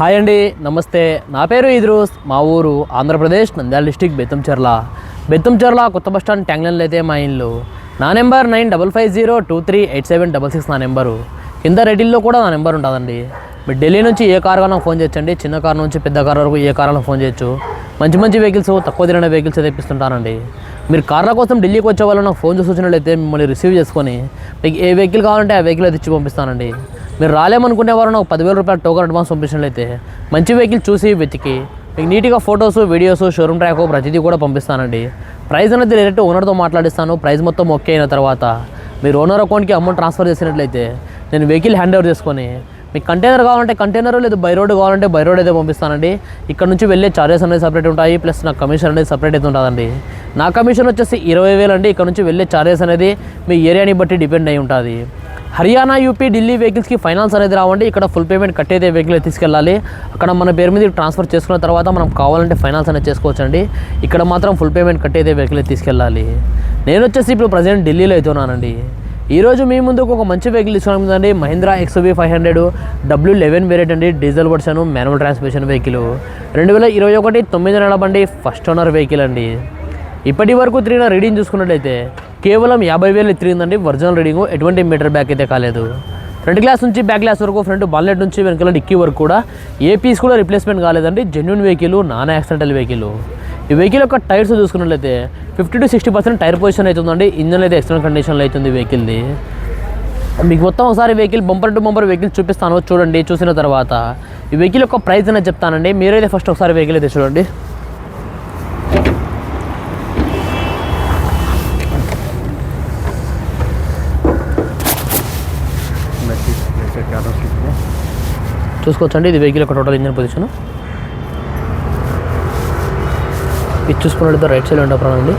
Hi అండి నమస్తే. నా పేరు ఇద్రూస్. మా ఊరు ఆంధ్రప్రదేశ్ నంద్యాల డిస్టిక్ బెత్తంచెర్ల. బెత్తంచెర్ల కొత్త బస్ స్టాండ్ ట్యాంగ్లైన్లో అయితే మా ఇల్లు. నా number nine double five zero two three eight seven double six నా నెంబరు. కింద రెడ్డిల్లో కూడా నా నెంబర్ ఉంటుందండి. మీరు ఢిల్లీ నుంచి ఏ కార్ కన్నా ఫోన్ చేయొచ్చండి. చిన్న కార్ నుంచి పెద్ద కార్ వరకు ఏ కార్ ఫోన్ చేయొచ్చు. మంచి మంచి వెహికల్స్ తక్కువ తిరిగిన వెహికల్స్ తెప్పిస్తుంటానండి. మీరు కార్ల కోసం ఢిల్లీకి వచ్చే వాళ్ళు నాకు ఫోన్ చేసి వచ్చినట్లయితే మిమ్మల్ని రిసీవ్ చేసుకొని మీకు ఏ వెహికల్ కావాలంటే ఆ వెహికల్ తెచ్చి పంపిస్తానండి. మీరు రాలేమనుకునే వారు నాకు పదివేల రూపాయల టోకన్ అడ్వాన్స్ పంపించినట్లయితే మంచి వెహికల్ చూసి వెతికి మీకు నీట్గా ఫొటోస్ వీడియోస్ షోరూమ్ ట్రాక్ ప్రతిదీ కూడా పంపిస్తానండి. ప్రైస్ అనేది డైరెక్ట్ ఓనర్తో మాట్లాడిస్తాను. ప్రైస్ మొత్తం ఓకే అయిన తర్వాత మీరు ఓనర్ అకౌంట్కి అమౌంట్ ట్రాన్స్ఫర్ చేసినట్లయితే నేను వెహికల్ హ్యాండ్ ఓవర్ చేసుకొని మీకు కంటైనర్ కావాలంటే కంటైనర్ లేదు బై రోడ్ కావాలంటే బై రోడ్ అయితే పంపిస్తానండి. ఇక్కడ నుంచి వెళ్ళే చార్జెస్ అనేది సపరేట్ ఉంటాయి ప్లస్ నా కమిషన్ అనేది సపరేట్ అయితే ఉంటుందండి. నా కమిషన్ వచ్చేసి ఇరవై వేలు అండి. ఇక్కడ నుంచి వెళ్ళే చార్జెస్ అనేది మీ ఏరియాని బట్టి డిపెండ్ అయి ఉంటుంది. హర్యానా యూపీ ఢిల్లీ వెహికల్స్కి ఫైనాన్స్ అనేది రావండి. ఇక్కడ ఫుల్ పేమెంట్ కట్టేదే వెహికల్ తీసుకెళ్ళాలి. అక్కడ మన పేరు మీద ట్రాన్స్ఫర్ చేసుకున్న తర్వాత మనం కావాలంటే ఫైనాన్స్ అనేది చేసుకోవచ్చండి. ఇక్కడ మాత్రం ఫుల్ పేమెంట్ కట్టేదే వెహికల్ తీసుకెళ్ళాలి. నేను వచ్చేసి ఇప్పుడు ప్రజెంట్ ఢిల్లీలో అయితే ఉన్నానండి ఈరోజు మీ ముందుకు ఒక మంచి వెహికల్ తీసుకున్నామండి Mahindra XUV five hundred W eleven variant అండి. Diesel version manual transmission vehicle రెండు వేల ఇరవై ఒకటి తొమ్మిది నెలల బండి ఫస్ట్ ఓనర్ వెహికల్ అండి. ఇప్పటి వరకు తిరిగిన రీడింగ్ చూసుకున్నట్లయితే కేవలం యాభై వేలు తిరిగిందండి ఒరిజినల్ రీడింగ్. ఎటువంటి మీటర్ బ్యాక్ అయితే కాలేదు. ఫ్రంట్ గ్లాస్ నుంచి బ్యాక్ గ్లాస్ వరకు ఫ్రంట్ బాల్నెట్ నుంచి వెనకాల డిక్కీ వరకు కూడా ఏ పీస్ కూడా రిప్లేస్మెంట్ కాలేదండి. Genuine vehicle non accidental vehicle. ఈ వెహికల్ యొక్క టైర్స్ చూసుకున్నట్లయితే fifty to sixty percent tyre position అవుతుందండి ఇంజన్ అయితే ఎక్స్టర్నల్ కండిషన్లో అవుతుంది వెహికల్ది. మీకు మొత్తం ఒకసారి vehicle bumper to bumper vehicle చూపిస్తాను. చూడండి చూసిన తర్వాత. ఈ వెహికల్ యొక్క ప్రైస్ అనేది చెప్తానండి. మీరైతే ఫస్ట్ ఒకసారి వెహికల్ అయితే చూడండి. చూసుకోవచ్చండి ఇది వెహికల్ యొక్క టోటల్ ఇంజన్ పొజిషన్ ఇది చూసుకున్నట్లయితే రైట్ సైడ్ ఉండే అప్రాన్ అండి.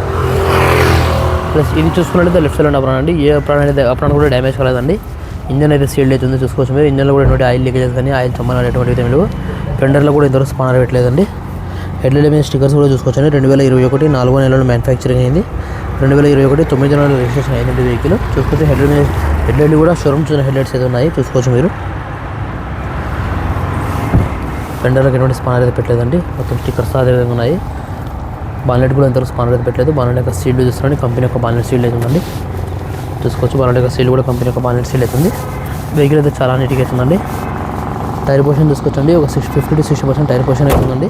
ప్లస్ ఇది చూసుకున్నట్లయితే లెఫ్ట్ సైడ్ ఉండే అప్రాన్ అండి. ఏ ప్రాణం అయితే అప్రాన్ కూడా డ్యామేజ్ కాలేదండి. ఇంజన్ అయితే సీల్డ్ అవుతుంది చూసుకోవచ్చు మీరు. ఇంజన్లో కూడా ఎటువంటి ఆయిల్ లీకేజెస్ కానీ ఆయిల్ చమ్మలు ఎటువంటి లేవు. ఫెండర్లో కూడా ఇంతవరకు స్పానర్ పెట్టలేదండి. హెడ్లైట్ మీద స్టిక్కర్స్ కూడా చూసుకోవచ్చండి. రెండు వేల ఇరవై ఒకటి నాలుగో నెలలో మ్యానుఫ్యాక్చరింగ్ అయింది. రెండు వేల ఇరవై ఒకటి తొమ్మిది నెలల రిజిస్ట్రేషన్ అయినటువంటి వెహికల్. చూసుకుంటే హెడ్లైట్ మీద హెడ్లైట్ కూడా షోరూమ్ చూసిన హెడ్లైట్స్ అయితే ఉన్నాయి. చూసుకోవచ్చు మీరు. ఫెండర్లకు ఎటువంటి స్పానర్ అయితే పెట్టలేదండి. మొత్తం స్టిక్కర్స్ అదే విధంగా ఉన్నాయి. బాన్లెట్ కూడా ఎంతవరకు స్పానర్ అయితే పెట్టలేదు. బాన్లెట్ యొక్క సీల్ చూస్తున్నాను కంపెనీ యొక్క బాన్లెట్ సీల్ అయితే ఉందండి. చూసుకోవచ్చు. బాన్లెట్ యొక్క సీల్ కూడా కంపెనీ యొక్క బాన్లెట్ సీల్ అవుతుంది వెహికల్ అయితే చాలా నీట్గా అవుతుందండి టైర్ పోర్షన్ తీసుకొచ్చండి ఒక six fifty to sixty percent tyre portion అవుతుందండి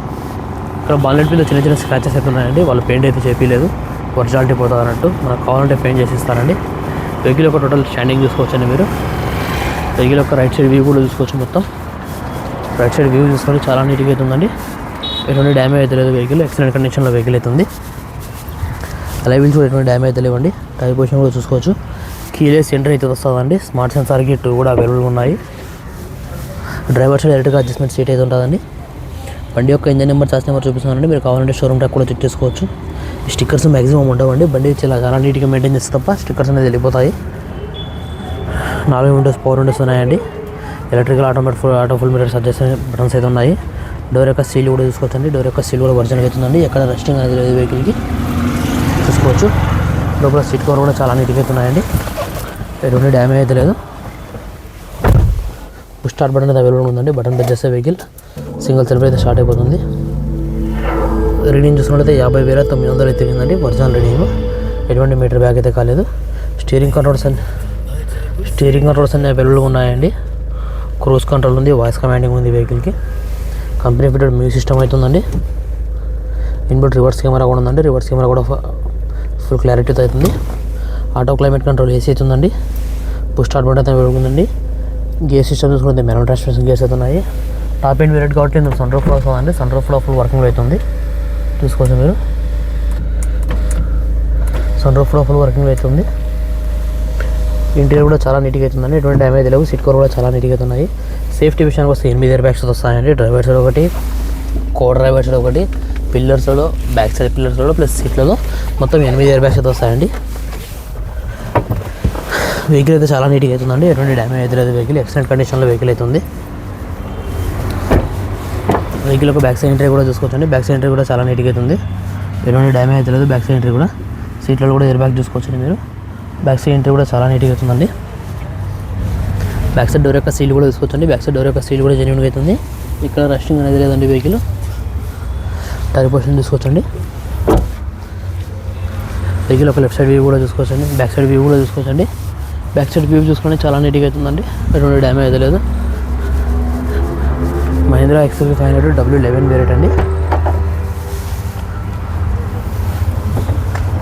ఇక్కడ బాన్లెట్ మీద చిన్న చిన్న స్క్రాచెస్ అయితే ఉన్నాయండి. వాళ్ళు పెయింట్ అయితే చేయలేదు ఒరిజినాలిటీ పోతుంది అన్నట్టు మనకు కావాలంటే పెయింట్ చేసి ఇస్తారండి. వెహికల్ యొక్క టోటల్ స్టాండింగ్ చూసుకోవచ్చండి మీరు. వెహికల్ యొక్క రైట్ సైడ్ వ్యూ కూడా చూసుకోవచ్చు మొత్తం. రైట్ సైడ్ వ్యూ చూసుకొని చాలా నీట్గా అవుతుందండి ఎటువంటి డ్యామేజ్ అయితే లేదు వెహికల్ ఎక్సలెంట్ కండిషన్లో వెహికల్ అవుతుంది అలాగే వీల్స్ కూడా ఎటువంటి డ్యామేజ్ అయితే లేవండి. టైర్ పొజిషన్ కూడా చూసుకోవచ్చు. కీలెస్ సెంటర్ అయితే వస్తుందండి. స్మార్ట్ సెన్సార్ టూ కూడా అవైలబుల్ ఉన్నాయి. డ్రైవర్ సైడ్ డైరెక్ట్గా అడ్జస్ట్మెంట్ సీట్ అయితే ఉంటుందండి. బండి యొక్క ఇంజన్ నెంబర్ చార్జ్ నెంబర్ చూపిస్తున్నానండి. మీరు కావాలంటే షోరూమ్ ట్యాక్ కూడా చెక్ చేసుకోవచ్చు. స్టిక్కర్స్ మ్యాక్సిమం ఉండవండి. బండి చాలా చాలా నీట్గా మెయింటైన్ చేస్తే తప్ప స్టిక్కర్స్ అనేది వెళ్ళిపోతాయి. నాలుగు విండోస్ పవర్ విండోస్ ఉన్నాయండి. Electrical automatic full auto full meter suggest buttons అయితే ఉన్నాయి. డోర్ యొక్క సీల్ కూడా చూసుకోవచ్చండి. డోర్ యొక్క సీల్ కూడా ఒరిజినల్ అవుతుందండి. ఎక్కడ రెస్టింగ్ అనేది లేదు వెహికల్కి చూసుకోవచ్చు. లోపల సీట్ కవర్ కూడా చాలా నీట్గా అయితే ఉన్నాయండి. ఎటువంటి డ్యామేజ్ అయితే లేదు. స్టార్ట్ బటన్ అయితే అవైలబుల్ ఉందండి. బటన్ ప్రెస్ చేస్తే వెహికల్ సింగిల్ సెల్ఫ్ అయితే స్టార్ట్ అయిపోతుంది. రీడింగ్ చూసినట్లయితే యాభై వేల తొమ్మిది వందలు అయితే ఉందండి ఒరిజినల్ రీడింగ్. ఎటువంటి మీటర్ బ్యాగ్ అయితే కాలేదు. స్టీరింగ్ కంట్రోల్స్ అన్ని స్టీరింగ్ కంట్రోల్స్ అన్ని అవైలబుల్గా ఉన్నాయండి. క్రూజ్ కంట్రోల్ ఉంది వాయిస్ కమాండింగ్ ఉంది వెహికల్కి. కంపెనీ ఫిటెడ్ మ్యూజిక్ సిస్టమ్ అవుతుందండి ఇన్బుట్ రివర్స్ కెమెరా కూడా ఉందండి. రివర్స్ కెమెరా కూడా ఫుల్ క్లారిటీతో అవుతుంది. ఆటో క్లైమేట్ కంట్రోల్ ఏసీ అవుతుందండి పుష్ స్టార్ట్ బటన్ అయితే అవైలబుల్ ఉందండి. గేర్ సిస్టమ్ చూసుకుంటే మెరూన్ ట్రాన్స్మిషన్ గేర్స్ అవుతున్నాయి టాప్ ఎండ్ వేరియట్ కాబట్టి సన్ రూఫ్ కూడా వస్తుందండి. సన్ రూఫ్లో ఫుల్ వర్కింగ్ అవుతుంది చూసుకోవచ్చు మీరు. సన్ రూఫ్ ఫుల్ వర్కింగ్ అవుతుంది ఇంటీరియర్ కూడా చాలా నీట్గా అవుతుందండి ఎటువంటి డ్యామేజ్ లేవు. సీట్ కవర్ కూడా చాలా నీట్గా అవుతున్నాయి సేఫ్టీ విషయానికి వస్తే ఎనిమిది ఇయర్ బ్యాగ్స్ వస్తాయండి. డ్రైవర్ సైడ్ ఒకటి కో డ్రైవర్ సైడ్ ఒకటి పిల్లర్స్లో బ్యాక్ సైడ్ పిల్లర్స్లో ప్లస్ సీట్లలో మొత్తం ఎనిమిది ఇయర్ బ్యాగ్స్ అయితే వస్తాయండి. వెహికల్ అయితే చాలా నీట్గా అవుతుందండి ఎటువంటి డ్యామేజ్ అయితే లేదు. వెహికల్ ఎక్సలెంట్ కండిషన్లో వెహికల్ అవుతుంది వెహికల్ ఒక బ్యాక్ సైడ్ ఎంట్రీ కూడా చూసుకోవచ్చండి. బ్యాక్ సైడ్ ఎంట్రీ కూడా చాలా నీట్గా అవుతుంది ఎటువంటి డ్యామేజ్ అయితే లేదు. బ్యాక్ సైడ్ ఎంట్రీ కూడా. సీట్లలో కూడా ఎయిర్ బ్యాగ్ చూసుకోవచ్చండి మీరు. బ్యాక్ సైడ్ ఎంట్రీ కూడా చాలా నీట్గా అవుతుందండి బ్యాక్ సైడ్ డోర్ యొక్క సీల్ కూడా తీసుకోవచ్చండి బ్యాక్ సైడ్ డోర్ యొక్క సీల్ కూడా జెన్యున్గా అవుతుంది ఇక్కడ రష్టింగ్ అనేది లేదండి వెహికల్. టైర్ పొజిషన్ చూసుకోవచ్చండి. వెహికల్ ఒక లెఫ్ట్ సైడ్ వ్యూ కూడా చూసుకోవచ్చండి. బ్యాక్ సైడ్ వ్యూ కూడా చూసుకోవచ్చండి. బ్యాక్ సైడ్ వ్యూ చూసుకుంటే చాలా నీట్గా అవుతుందండి ఎటువంటి డ్యామేజ్ అయితే లేదు. Mahindra XL five hundred W eleven variant అండి.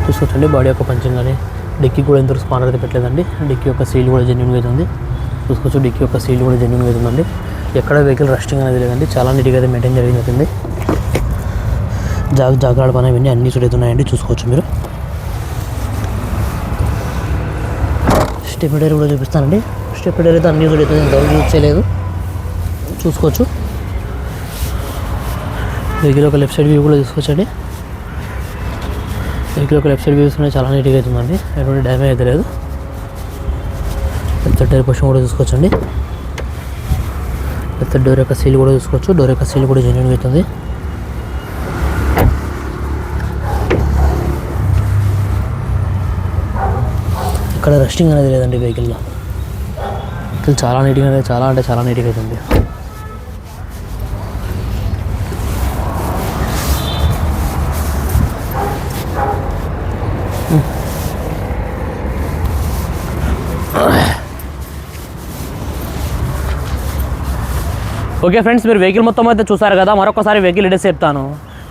చూసుకోవచ్చండి బాడీ యొక్క పంచింగ్ కానీ డిక్కీ కూడా ఎంతవరకు స్పానర్ అయితే పెట్టలేదండి. డిక్కీ యొక్క సీల్ కూడా జెన్యున్గా అవుతుంది చూసుకోవచ్చు డిక్కీ యొక్క సీల్ కూడా జెన్యున్గా అవుతుందండి ఎక్కడ వెహికల్ రస్టింగ్ అనేది లేదండి. చాలా నీట్గా అయితే మెయింటైన్ జరిగింది అవుతుంది జాగ్ జాగ్రత్త పని ఇవన్నీ అన్నీ చూడవుతున్నాయండి చూసుకోవచ్చు మీరు. స్టెప్ డైర్ కూడా చూపిస్తానండి. స్టెప్ డైర్ అయితే అన్నీ చూడవుతుంది ఇంతవరకు యూజ్ చేయలేదు. చూసుకోవచ్చు. వెహికల్ ఒక లెఫ్ట్ సైడ్ వ్యూ కూడా చూసుకోవచ్చండి. వెహికల్ ఒక లెఫ్ట్ సైడ్ వ్యూ తీసుకునే చాలా నీట్గా అవుతుందండి ఎటువంటి డ్యామేజ్ అయితే లేదు. లెఫ్ట్ టైర్ పొజిషన్ కూడా చూసుకోవచ్చండి. లెఫ్ట్ డోర్ యొక్క సీల్ కూడా చూసుకోవచ్చు. డోర్ యొక్క సీల్ కూడా జెన్యున్గా అవుతుంది. ఇక్కడ రెస్టింగ్ అనేది లేదండి వెహికల్లో. వెహికల్ చాలా నీట్గా చాలా అంటే చాలా నీట్గా అవుతుంది. ఓకే ఫ్రెండ్స్ మీరు వెహికల్ మొత్తం అయితే చూసారు కదా మరొకసారి వెహికల్ డీటెయిల్స్ చెప్తాను.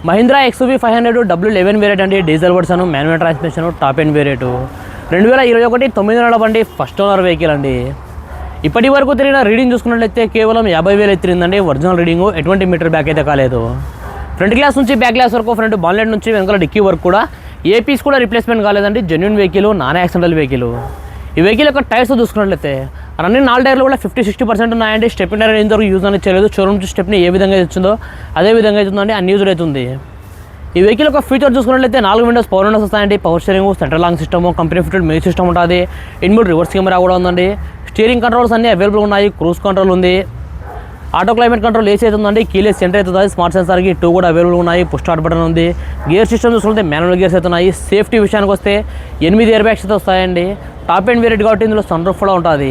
Mahindra XUV five hundred W eleven variant అండి diesel version manual transmission top end variant రెండు వేల ఇరవై ఒకటి తొమ్మిది నెలల బండి ఫస్ట్ ఓనర్ వెహికల్ అండి. ఇప్పటి వరకు తిరిగిన రీడింగ్ చూసుకున్నట్లయితే కేవలం యాభై వేలు ఎత్తిరిందండి ఒరిజినల్ రీడింగ్ ఎటువంటి మీటర్ బ్యాక్ అయితే కాలేదు. ఫ్రంట్ గ్లాస్ నుంచి బ్యాక్ గ్లాస్ వరకు ఫ్రంట్ బాన్లెట్ నుంచి వెనకాల డిక్కీ వరకు కూడా ఏ పీస్ కూడా రిప్లేస్మెంట్ కాలేదండి genuine vehicle non accidental vehicle ఈ వెహికల్ యొక్క టైర్స్ చూసుకున్నట్లయితే అన్ని నాలుగు టైర్లు కూడా ఫిఫ్టీ సిక్స్టీ పర్సెంట్ ఉన్నాయండి. స్టెప్ టైర్ ఇంతవరకు యూజ్ అనేది చేయలేదు. షోరూమ్ స్టెప్ని ఏ విధంగా ఇచ్చిందో అదే విధంగా అవుతుందండి అన్ని యూజ్ అవుతుంది ఈ వెహికల్ యొక్క ఫీచర్ చూసుకున్నట్లయితే నాలుగు విండోస్ పవర్ విండోస్ వస్తాయండి. Power steering central lock system company fitted music system ఉంటుంది. ఇన్బుల్ రివర్స్ కెమెరా కూడా ఉందండి. స్టీరింగ్ కంట్రోల్స్ అన్ని అవైలబుల్ ఉన్నాయి. క్రూజ్ కంట్రోల్ ఉంది. ఆటో క్లైమేట్ కంట్రోల్ ఏసీ అవుతుందండి. కీలెస్ సెంటర్ అవుతుంది స్మార్ట్ సెన్సార్కి టూ కూడా అవైలబుల్ ఉన్నాయి. పుష్ స్టార్ట్ బటన్ ఉంది. గేర్ సిస్టమ్ చూసుకుంటే మాన్యువల్ గేర్స్ అవుతున్నాయి. సేఫ్టీ విషయానికి వస్తే ఎనిమిది ఇయర్ బ్యాగ్స్ అయితే వస్తాయండి. టాప్ అండ్ వేరియట్ కాబట్టి ఇందులో సన్ రూఫ్ కూడా ఉంటుంది.